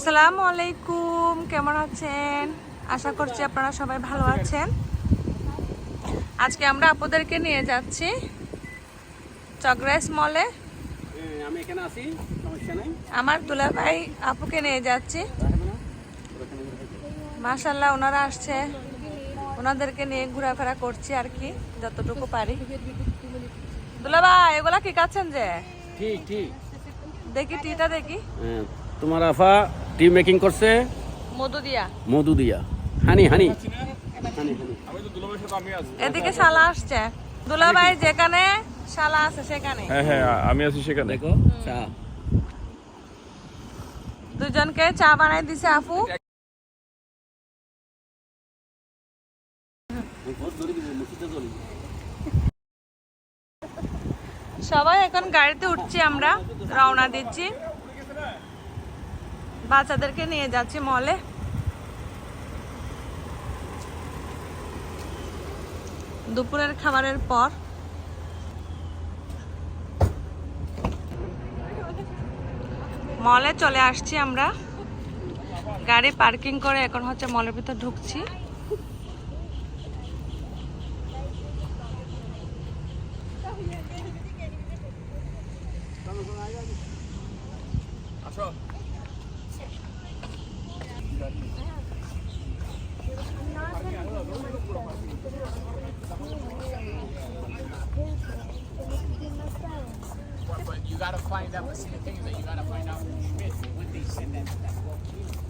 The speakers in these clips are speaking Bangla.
আসসালামু আলাইকুম কেমন আছেন? আশা করছি আপনারা সবাই ভালো আছেন। আজকে আমরা আপুদেরকে নিয়ে যাচ্ছি চকরাইস মলে। হ্যাঁ, আমার দুলা ভাই আপুকে নিয়ে যাচ্ছি। মাশাল্লাহ ওনারা আসছে। ওনাদেরকে নিয়ে ঘোরাফেরা করছি আর কি যতটুকু পারি। দুলা ভাই এগুলা কি খাচ্ছেন যে? ঠিক ঠিক। দেখি টিটা দেখি। হ্যাঁ, তোমার আফা টি মেকিং করছে? মধু দিয়া। মধু দিয়া। হানি হানি। এদিকে শালা আসছে। দুলা ভাই যেখানে শালা আছে সেখানে। হ্যাঁ হ্যাঁ আমি আছি সেখানে। দেখো চা। দুজনকে চা বানাই দিছে আপু। সবাই এখন গাড়িতে উঠছি আমরা রওনা দিচ্ছি। বাচ্চাদেরকে নিয়ে যাচ্ছি মলে। দুপুরের খাবারের পর। মলে চলে আসছি আমরা। গাড়ি পার্কিং করে এখন হচ্ছে মলের ভিতর ঢুকছি। find out, but see, the thing is that you gotta find out from Schmidt when they send that, that.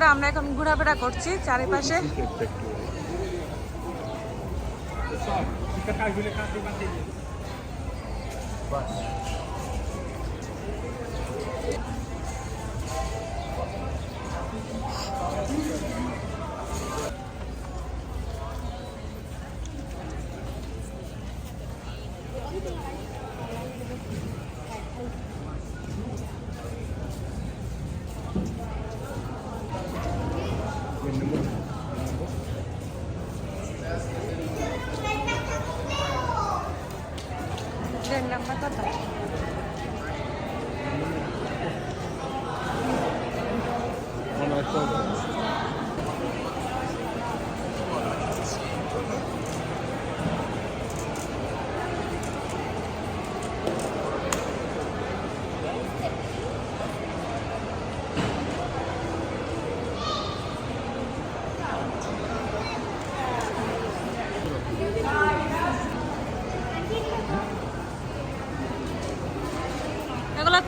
ভিতরে আমরা এখন ঘোরাফেরা করছি চারিপাশে। ট্রেন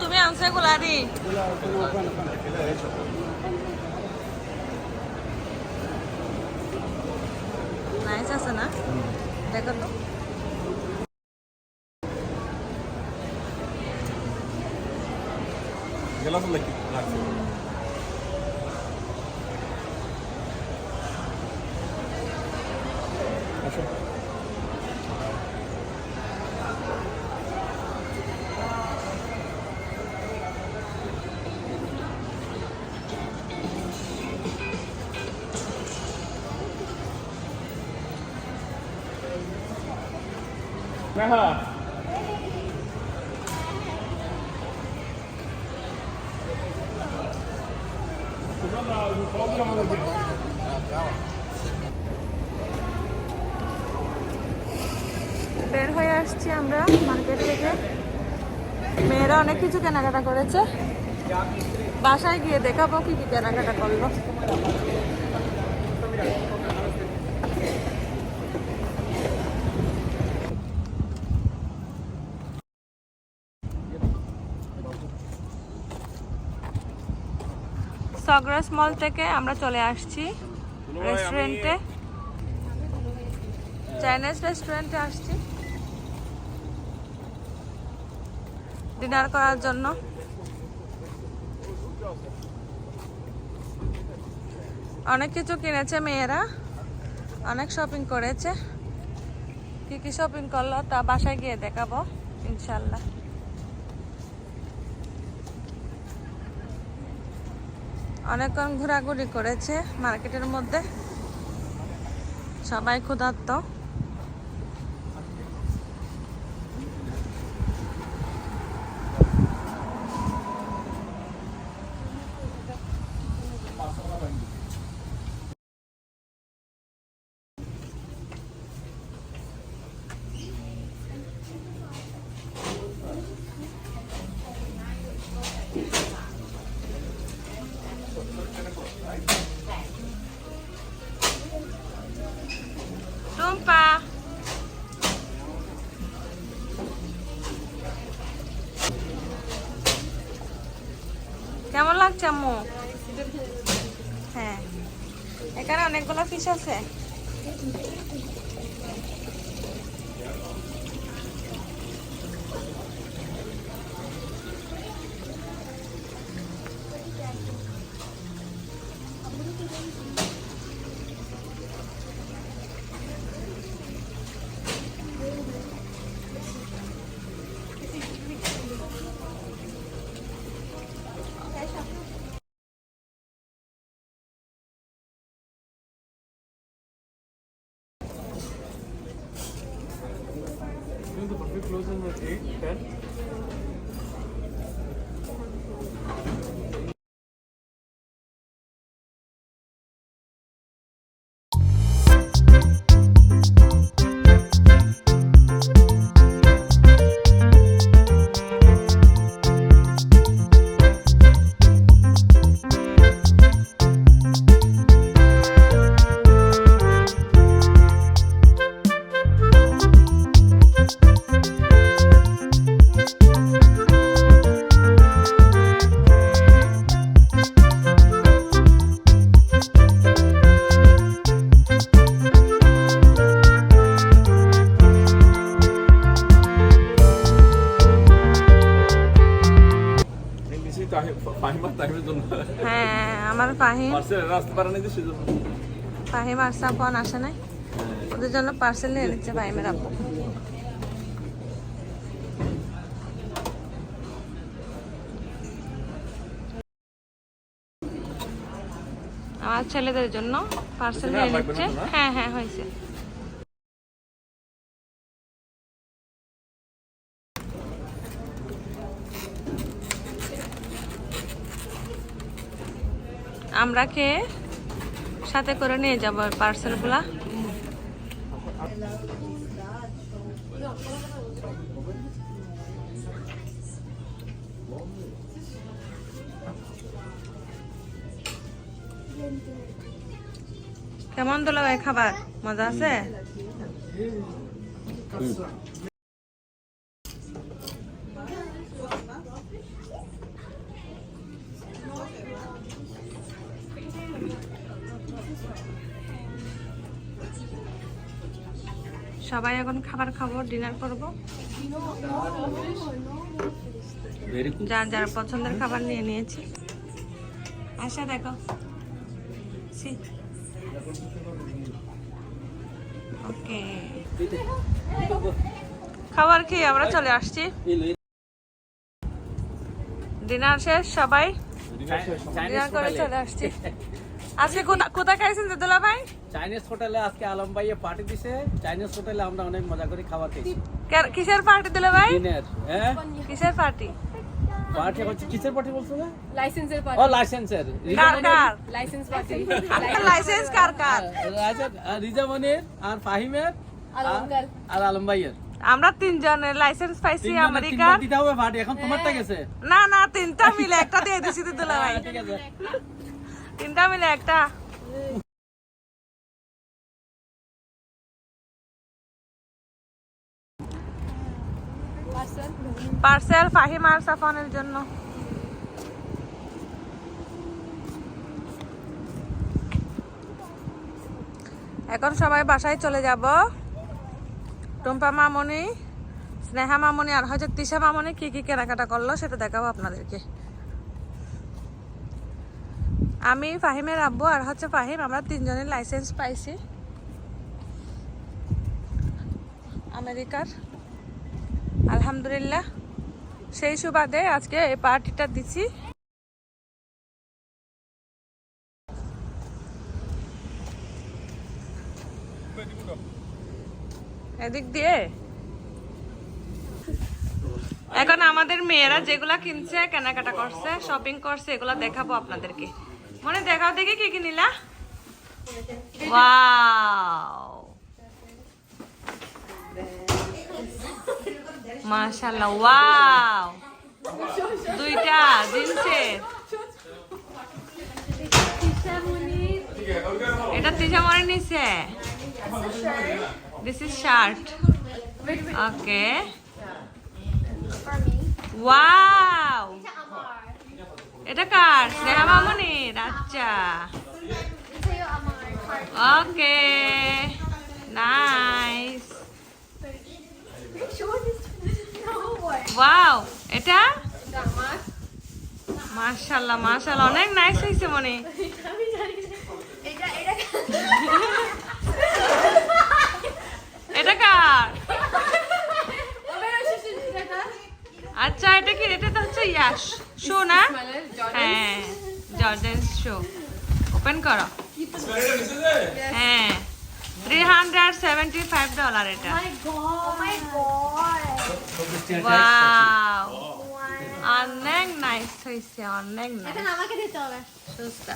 এগুলা তুমি আনছো এগুলা রি নাইস আছে না? দেখো তো। বের হয়ে আসছি আমরা মার্কেট থেকে। মেয়েরা অনেক কিছু কেনাকাটা করেছে। বাসায় গিয়ে দেখাবো কি কি কেনাকাটা করল। সগ্রাস মল থেকে আমরা চলে আসছি রেস্টুরেন্টে চাইনিজ রেস্টুরেন্টে আসছি। ডিনার করার জন্য। অনেক কিছু কিনেছে মেয়েরা। অনেক শপিং করেছে। কি কি শপিং করল তা বাসায় গিয়ে দেখাবো ইনশাল্লাহ। অনেকক্ষণ ঘোরাঘুরি করেছে মার্কেটের মধ্যে। সবাই ক্ষুধার্ত। আম্মু হ্যাঁ। এখানে অনেকগুলো ফিশ আছে। the পার্সেল আসতে পারে না যে সেজন্য ফাহিম আর সাফওয়ান আসে নাই? ওদের জন্য পার্সেল নিয়ে নিচ্ছে ফাহিমের আপু আমার ছেলেদের জন্য পার্সেল নিয়ে নিচ্ছে। হ্যাঁ হ্যাঁ হয়েছে। আমরা খেয়ে সাথে করে নিয়ে যাব পার্সেলগুলা কেমন তো ভাই খাবার? মজা আছে? এখন খাবার খাব ডিনার করব। যার যার পছন্দের খাবার নিয়ে নিয়েছি। আশা দেখো। ওকে। খাবার খেয়ে আমরা চলে আসছি। ডিনার শেষ সবাই? ডিনার করে চলে আসছি। আজকে কোথা- কোথায় খাইছেন দুলা ভাই? চাইনিজ হোটেলে আজকে আলম ভাইয়ে পার্টি দিছে। চাইনিজ হোটেলে আমরা অনেক মজা করে খাবার খেয়েছি। কিসের পার্টি দিলে ভাই? ডিনার হ্যাঁ? কিসের পার্টি পার্টি হচ্ছে কিসের পার্টি বলছো না লাইসেন্সের ও লাইসেন্সের কার কার? লাইসেন্স পার্টি লাইসেন্স কার কার? রিজামনের আর ফাহিমের আর আলম ভাইয়ের। আমরা তিনজনের লাইসেন্স পাইছি আমেরিকার দিতে হবে পার্টি এখন তোমারটা গেছে। না না তিনটা মিলে একটা দিয়ে দিছি দুলা ভাই। ঠিক আছে। তিনটা মিলে একটা। পার্সেল ফাহিম আর সাফানের জন্য। এখন সবাই বাসায় চলে যাব। টুম্পা মামনি, স্নেহা মামনি আর হয়তো তিশা মামনি কি কি কেনাকাটা করল সেটা দেখাবো আপনাদেরকে। আমি ফাহিমের আব্বু আর হচ্ছে ফাহিম, আমরা তিনজনের লাইসেন্স পাইছি। আমেরিকার। আলহামদুলিল্লাহ। সেই সুবাদে আজকে এই পার্টিটা দিছি। এদিক দিয়ে। এখন আমাদের মেয়েরা যেগুলা কিনছে, কেনাকাটা করছে শপিং করছে, এগুলা দেখাবো আপনাদেরকে। মনে দেখাও দেখি কি কি নিলা? ওয়াও মাশাআল্লাহ ওয়াও দুইটা জিন্সের এটা তিশা মনে নিছে। This is shirt okay wow এটা কার? স্নেহা মামনির? আচ্ছা। ওকে। নাইস। ওয়াও, এটা? মাশাআল্লাহ মাশাআল্লাহ অনেক নাইস হয়েছে মনে। এটা কার? আচ্ছা এটা কি? এটা তো হচ্ছে ইয়াস শো না? জর্ডেন শো ওপেন করো। হ্যাঁ। Three hundred seventy five dollar এটা ওয়াও অনেক নাইস হয়েছে অনেক নাইস আমাকে দিতে হবে। সুস্তা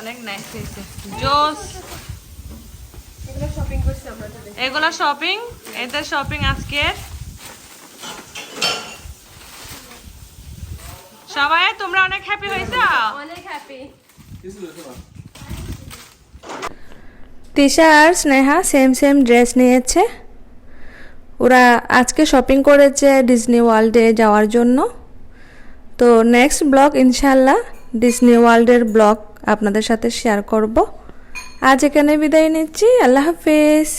অনেক নাইস হয়েছে। জোস এগুলো শপিং করছি এগুলো শপিং এদের শপিং আজকের? সবাই তোমরা অনেক হ্যাপি হয়েছো? অনেক হ্যাপি তিশা আর স্নেহা সেম সেম ড্রেস নিয়েছে। ওরা আজকে শপিং করেছে ডিজনি ওয়ার্ল্ডে যাওয়ার জন্য। তো নেক্সট ব্লগ ইনশাল্লাহ ডিজনি ওয়ার্ল্ডের ব্লগ আপনাদের সাথে শেয়ার করব। আজ এখানে বিদায় নিচ্ছি আল্লাহ হাফিজ।